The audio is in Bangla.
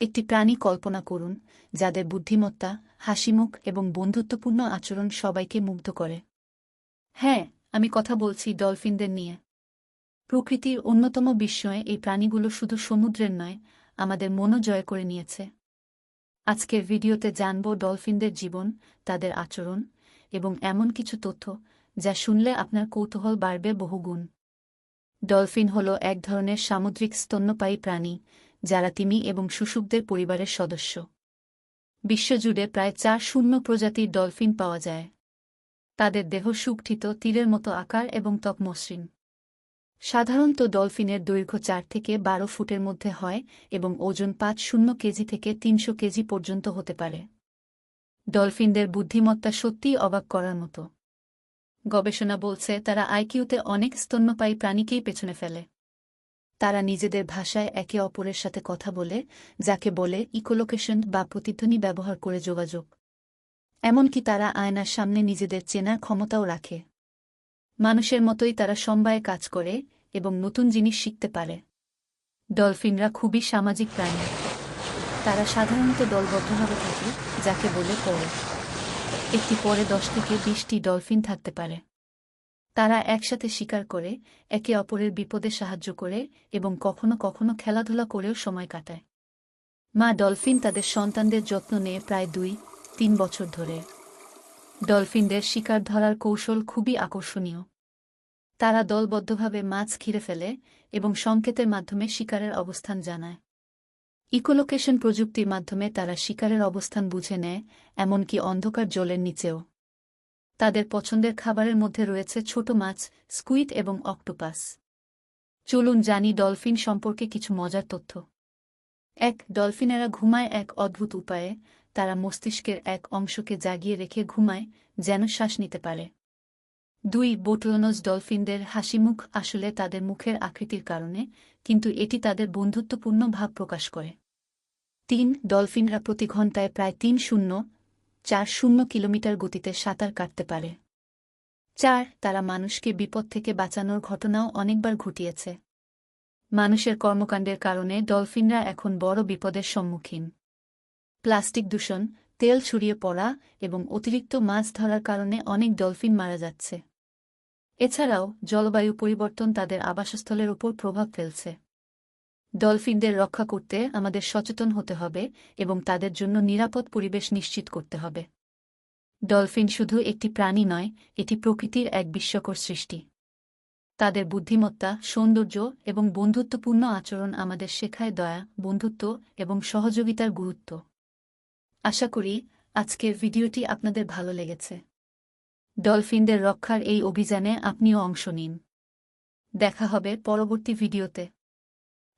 একটি প্রাণী কল্পনা করুন, যাদের বুদ্ধিমত্তা, হাসিমুখ এবং বন্ধুত্বপূর্ণ আচরণ সবাইকে মুগ্ধ করে। হ্যাঁ আমি কথা বলছি ডলফিনদের নিয়ে। প্রকৃতির অন্যতম বিস্ময়ে এই প্রাণীগুলো শুধু সমুদ্রের নয়, আমাদের মনও জয় করে নিয়েছে। আজকের ভিডিওতে জানব ডলফিনদের জীবন, তাদের আচরণ এবং এমন কিছু তথ্য যা শুনলে আপনার কৌতূহল বাড়বে বহুগুণ। ডলফিন হল এক ধরনের সামুদ্রিক স্তন্যপায়ী প্রাণী যারা তিমি এবং শুশুকদের পরিবারের সদস্য। বিশ্বজুড়ে প্রায় চার শূন্য প্রজাতির ডলফিন পাওয়া যায়। তাদের দেহ সুগঠিত তীরের মতো আকার এবং ত্বক মসৃণ। সাধারণত ডলফিনের দৈর্ঘ্য চার থেকে বারো ফুটের মধ্যে হয় এবং ওজন পাঁচ শূন্য কেজি থেকে তিনশো কেজি পর্যন্ত হতে পারে। ডলফিনদের বুদ্ধিমত্তা সত্যিই অবাক করার মতো। গবেষণা বলছে তারা আইকিউতে অনেক স্তন্যপায়ী প্রাণীকেই পেছনে ফেলে। তারা নিজেদের ভাষায় একে অপরের সাথে কথা বলে, যাকে বলে ইকোলোকেশন বা প্রতিধ্বনি ব্যবহার করে যোগাযোগ। এমনকি তারা আয়নার সামনে নিজেদের চেনার ক্ষমতাও রাখে। মানুষের মতোই তারা সমবায়ে কাজ করে এবং নতুন জিনিস শিখতে পারে। ডলফিনরা খুবই সামাজিক প্রাণী। তারা সাধারণত দলবদ্ধভাবে থাকে, যাকে বলে পরে। একটি পরে দশ থেকে বিশটি ডলফিন থাকতে পারে। তারা একসাথে শিকার করে, একে অপরের বিপদে সাহায্য করে এবং কখনো কখনো খেলাধুলা করেও সময় কাটায়। মা ডলফিন তাদের সন্তানদের যত্ন নেয় প্রায় দুই, তিন বছর ধরে। ডলফিনদের শিকার ধরার কৌশল খুবই আকর্ষণীয়। তারা দলবদ্ধভাবে মাছ ঘিরে ফেলে এবং সংকেতের মাধ্যমে শিকারের অবস্থান জানায়। ইকোলোকেশন প্রযুক্তির মাধ্যমে তারা শিকারের অবস্থান বুঝে নেয়, এমনকি অন্ধকার জলের নিচেও। তাদের পছন্দের খাবারের মধ্যে রয়েছে ছোট মাছ, স্কুইড এবং অক্টোপাস। চলুন জানি ডলফিন সম্পর্কে কিছু মজার তথ্য। এক, ডলফিনেরা ঘুমায় এক অদ্ভুত উপায়ে। তারা মস্তিষ্কের এক অংশকে জাগিয়ে রেখে ঘুমায়, যেন শ্বাস নিতে পারে। দুই বোটলনোজ ডলফিনদের হাসিমুখ আসলে তাদের মুখের আকৃতির কারণে, কিন্তু এটি তাদের বন্ধুত্বপূর্ণ ভাব প্রকাশ করে। তিন, ডলফিনরা প্রতি ঘন্টায় প্রায় তিন শূন্য চার শূন্য কিলোমিটার গতিতে সাঁতার কাটতে পারে। চার, তারা মানুষকে বিপদ থেকে বাঁচানোর ঘটনাও অনেকবার ঘটিয়েছে। মানুষের কর্মকাণ্ডের কারণে ডলফিনরা এখন বড় বিপদের সম্মুখীন। প্লাস্টিক দূষণ, তেল ছড়িয়ে পড়া এবং অতিরিক্ত মাছ ধরার কারণে অনেক ডলফিন মারা যাচ্ছে। এছাড়াও জলবায়ু পরিবর্তন তাদের আবাসস্থলের উপর প্রভাব ফেলছে। ডলফিনদের রক্ষা করতে আমাদের সচেতন হতে হবে এবং তাদের জন্য নিরাপদ পরিবেশ নিশ্চিত করতে হবে। ডলফিন শুধু একটি প্রাণী নয়, এটি প্রকৃতির এক বিস্ময়কর সৃষ্টি। তাদের বুদ্ধিমত্তা, সৌন্দর্য এবং বন্ধুত্বপূর্ণ আচরণ আমাদের শেখায় দয়া, বন্ধুত্ব এবং সহযোগিতার গুরুত্ব। আশা করি আজকের ভিডিওটি আপনাদের ভালো লেগেছে। ডলফিনদের রক্ষার এই অভিযানে আপনিও অংশ নিন। দেখা হবে পরবর্তী ভিডিওতে।